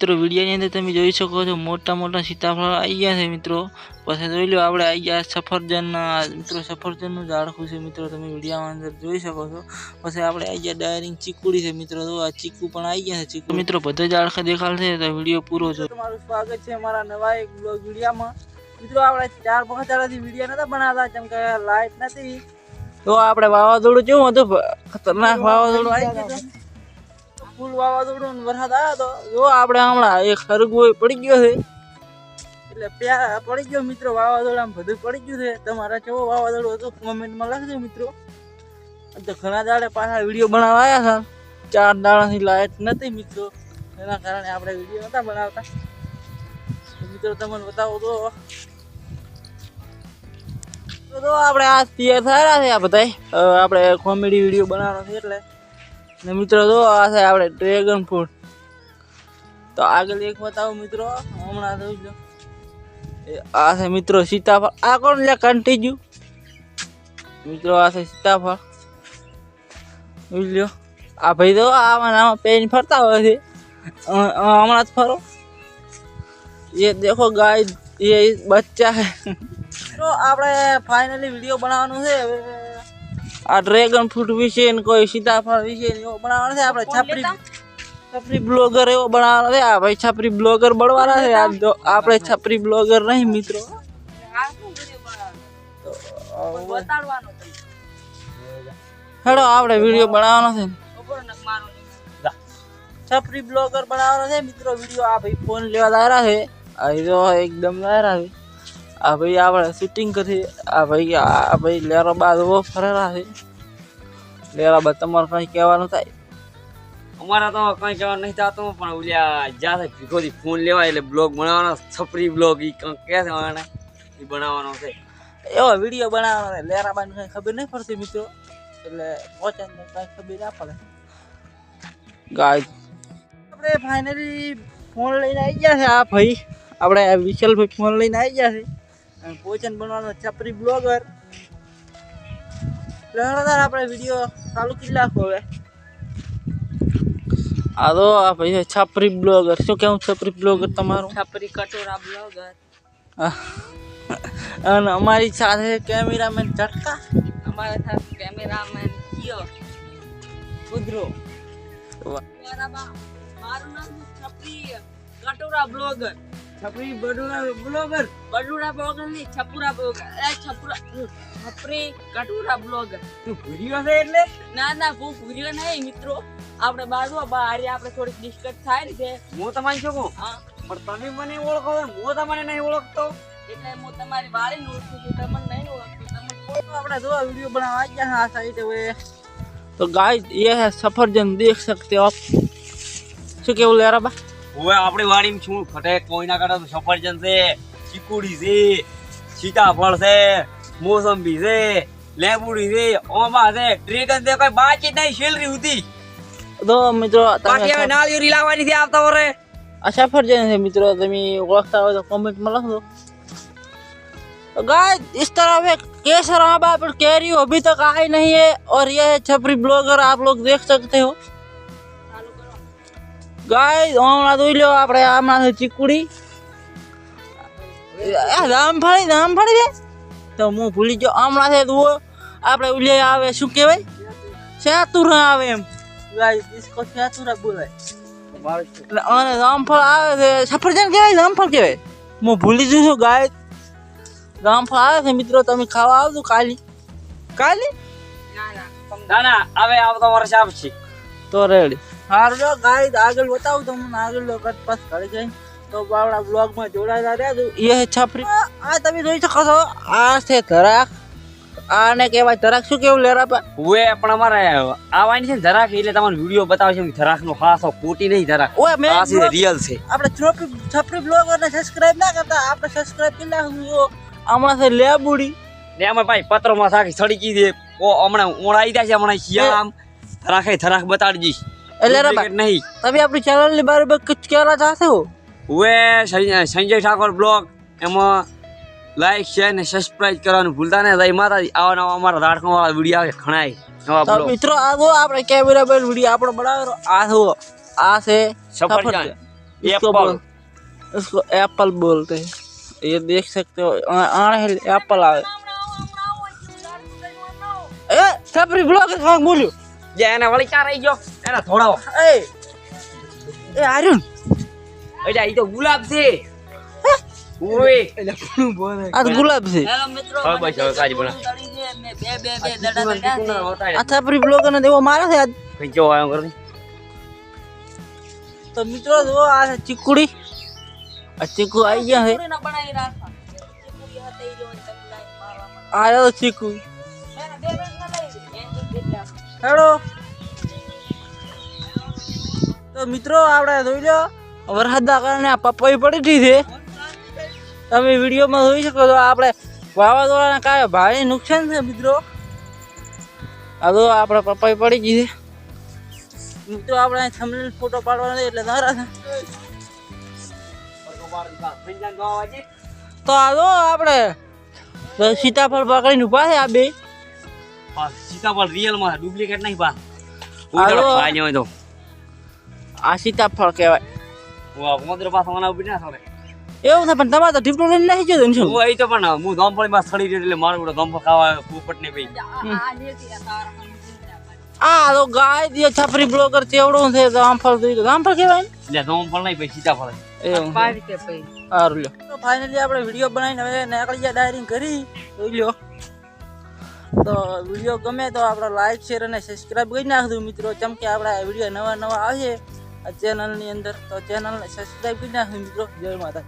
મિત્રો વિડીયોની અંદર તમે જોઈ શકો છો મોટા મોટા સીતાફળ આવી ગયા છે મિત્રો. પછી જોઈ લો આપણે આવી ગયા સફરજન મિત્રો સફરજનનું ઝાડખું છે મિત્રો તમે વિડીયામાં અંદર જોઈ શકો છો. પછી આપણે આવી ગયા ડાયરિંગ ચીકુડી છે મિત્રો તો આ ચીકુ પણ આવી ગયા છે ચીકુ. મિત્રો બધા ઝાડખા દેખાડશે તો વીડિયો પૂરો છે તમારું સ્વાગત છે મારા નવા એક બ્લોગ વિડીયામાં. મિત્રો આપણે ચાર પાંચ દાડાથી વીડિયો નતા બનાવતા કેમ કે લાઈટ નથી. તો આપણે વાવાઝોડું કેવું હતું? ખતરનાક વાવાઝોડું આવી ગયું ફૂલ વાવાઝોડું વરસાદ આવ્યો તો. જો આપણે હમણાં એક ખરગો પડી ગયો છે. એટલે પ્યા પડી ગયો મિત્રો વાવાઝોડામાં બધું પડી ગયું છે. તમારા કેવો વાવાઝોડું હતું કોમેન્ટમાં લખજો મિત્રો. તો ઘણા દાડે પાછા વીડિયો બનાવવા આવ્યા હતા ચાર દાડાથી લાઈટ નથી મિત્રો. એના કારણે આપણે વીડિયો નહોતા બનાવતા. મિત્રો તમને બતાવો તો. તો આપણે આ તૈયાર થયા છે આ બધા આપણે કોમેડી વીડિયો બનાવવાનો છે એટલે. ને મિત્રો જો, આ છે આપણે ડ્રેગન ફ્રૂટ તો આગળ એક બતાવો મિત્રો, હમણાં જોઈ લો. આ છે મિત્રો સીતાફળ. આ કોણ લે કંટી ગયું મિત્રો, આ છે સીતાફળ. જોઈ લો. આ ભાઈ તો આમાં આમાં પેન ફરતા હોય છે. હમણાં જ ફરો. એ દેખો ગાય, એ બચ્ચા હે તો આપણે ફાઇનલી વીડિયો બનાવવાનો છે. હવે આ ડ્રેગન ફ્રૂટ વિશે ને કોઈ સીતાફળ વિશે ને એવો બનાવવાનો છે. આપણે છાપરી છાપરી બ્લોગર એવો બનાવવાનો છે. આ ભાઈ છાપરી બ્લોગર બનવાના છે. આ જો આપણે છાપરી બ્લોગર નહીં મિત્રો. હેડો આપણે વીડિયો બનાવવાનો છે. છાપરી છપરી બ્લોગર બનાવવાનો છે. મિત્રો વીડિયો આ ભાઈ ફોન લેવા દાયરા છે. આ જો એકદમ દાયરા છે. આ ભાઈ આપણે શૂટિંગ કરી. આ ભાઈ આ ભાઈ લેરા બાદ વો ફરેલા છે. લેરા બાદ તમારે કઈ કહેવાનું થાય? અમારા તો કઈ કહેવાનું નહીં થતું, પણ ઓલ્યા જ્યાં ભીખોથી ફોન લેવાય એટલે બ્લોગ બનાવવાનો, છપરી બ્લોગ એ કંઈક કહે છે ઈ બનાવવાનો છે. એવો વીડિયો બનાવવાનો છે. લેરા બાદ કઈ ખબર નહીં પડતી મિત્રો. એટલે પહોંચે ને કઈ ખબર ના પડે. ગાય. આપણે ફાઇનલી ફોન લઈને આવી ગયા છે આ ભાઈ. આપણે વિશાલભાઈ ફોન લઈને આવી ગયા છે. અને પોચન બનવાનો છપરી બ્લોગર. લહેરદાર આપણે વીડિયો ચાલુ કરી નાખો હવે. આ તો આ ભાઈ છપરી બ્લોગર. શું કેવું છપરી બ્લોગર તમારું? છપરી કટોરા બ્લોગર. અને અમારી સાથે કેમેરામેન ઝટકા. અમારા સાથે કેમેરામેન કિયો. કુદરો. મારું નામ છપરી કટોરા બ્લોગર. છપરી બડુરા બ્લોગર બડુરા બ્લોગર નહીં છપુરા બ્લોગર એ છપુરા છપરી કટોરા બ્લોગર તું ભૂલ્યો છે એટલે ના ના બહુ ભૂર્યો નહીં મિત્રો આપણે બાજુ બહાર આપણે થોડીક ડિસ્કસ થાય ને છે હું તમારી શું કહું હા પણ તમે મને ઓળખો છો હું તમને નહીં ઓળખતો એટલે હું તમારી વાળી ઓળખું છું તમને નહીં ઓળખતું તમને કોઈ આપણે જો વિડીયો બનાવવા આવી ગયા આ સાઈડ હવે તો गाइस ये है सफरजन देख सकते हो आप શું કેવું લેરા બા હવે આપણી વાડીમાં શું ફટે કોઈ ના કાઢે તો સફરજન છે ચીકુડી છે સીતાફળ છે મોસંબી છે લેબુડી છે ઓમા છે ડ્રેગન છે કઈ બાકી નહીં શેલરી હતી તો મિત્રો બાકી હવે તમે નાળિયેરી લાવવાની છે આવતા વરે આ सफरजन है मित्रों તમે ઓળખતા હોય તો कमेंट में लिख दो तो गाइस इस तरह से केसर आंबा पर कैरी अभी तक आई नहीं है और ये है छपरी ब्लॉगर आप लोग देख सकते हो ચાલુ કરો ગાય હમણાં જોઈ લો આપણે આમાં ચીકુડી. રામફળી રામફળી છે તો હું ભૂલી ગયો હમણાં છે જુઓ આપણે ઉલે આવે શું કહેવાય? સેતુરા આવે એમ. ગાય ઇસકો સેતુરા બોલાય. અને રામફળ આવે સફરજન કહેવાય રામફળ કહેવાય. હું ભૂલી જઉં છું ગાય. રામફળ આવે છે મિત્રો તમે ખાવા આવજો કાલી. કાલી? ના ના હવે આવતા વર્ષ આવશે તો રેડી. સારું જો ગાઈડ આગળ બતાવું તમને આગળ લો કટ પાસ કરી જાય તો આપણા બ્લોગમાં જોડાયેલા રહ્યા એ છાપરી. આ તમે જોઈ શકો છો આ છે ધરાક. આને કહેવાય ધરાક. શું કેવું લેરા પા? ઓએ પણ અમારે આવવાની છે ને જરાક એટલે તમને વીડિયો બતાવશે કે જરાક નો ખાસો ખોટી નહીં ધરાક. ઓએ મે આ છે રિયલ છે. આપણે છોપરી છપરી બ્લોગરને સબસ્ક્રાઇબ ના કરતા આપણે સબસ્ક્રાઇબ કરી જો હમણાં છે લેબુડી. ને અમે ભાઈ પત્રમાં સાખી સડકી દે ઓ હમણાં ઓળાઈ જાય છે હમણાં શિયામ ધરાખે ધરાખ બતાડી દઈશ એટલે નહીં. તમે આપણી ચેનલની બરાબર કહેવાના ચાહશો? હવે સંજય ઠાકોર બ્લોગ. એમાં લાઈક છે ને સબસ્ક્રાઇબ કરવાનું ભૂલતા નહીં. જય માતાજી આવા નવા અમારા ધાડકાવાળા વીડિયો આવે ખણાય. મિત્રો આવો આપણે કેમેરા પર વીડિયો આપણો બનાવ્યો આ છો આ છે સફરજન. એપલ इसको एप्पल बोलते हैं ये देख सकते हो आने एप्पल आवे ए सबरी ब्लॉग का बोलियो जाने वाली चार आई जो એને થોડાવો એ એ આર્યન. એટલે ઈ તો ગુલાબ છે. ઓય. આ તો ગુલાબ છે. હેલો મિત્રો હવે બસ હવે કાજી બોલા. બે બે બે દડા દડા છે. આ છપરી ને દેવો મારે છે આજ. જો આયો કરતી તો મિત્રો જો આ ચીકુડી. આ ચીકુ આવી ગયા છે. બનાવી. આ ચીકુ. તો તો મિત્રો આપણે જોઈ લો વરસાદના કારણે આ પપઈ પડી છે. તમે વિડીયોમાં જોઈ શકો છો આપણે વાવાઝોડાના કારણે ભારે નુકસાન છે મિત્રો. આ જો આપણે પપઈ પડી ગઈ છે. મિત્રો આપણે થંબનેલ ફોટો પાડવાનો એટલે સારા છે. તો આ જો આપણે સીતાફળ પકડીને ઊભા છે આ બે. સીતાફળ રિયલમાં ડુપ્લિકેટ નહીં પા હાલો. હોય તો. આ સીતાફળ કહેવાય. મોદર પાછો મને ઊભી ના થાય એવું છે પણ તમારે તો ટીપડો લઈને નાખી ને શું? હું અહીં તો પણ હું ધોમફળી માં સડી રહ્યો એટલે મારું બધું ધોમફળ ખાવા પોપટ ને ભાઈ. આ તો ગાય દે છપરી બ્લોગર ચેવડો છે જામફળ દઈ તો જામફળ કહેવાય એટલે ધોમફળ નહીં ભાઈ સીતાફળ. એવું. પાડી કે પઈ. સારું લ્યો. તો ફાઇનલી આપણે વીડિયો બનાવીને હવે નીકળી ગયા ડાયરિંગ કરી. જોઈ લ્યો. તો વીડિયો ગમે તો આપણો લાઈક શેર અને સબસ્ક્રાઈબ કરી નાખજો મિત્રો. કેમ કે આપણા વીડિયો નવા નવા આવશે આ ચેનલની અંદર તો ચેનલને સબસ્ક્રાઈબ કરી નાખજો મિત્રો. જય માતા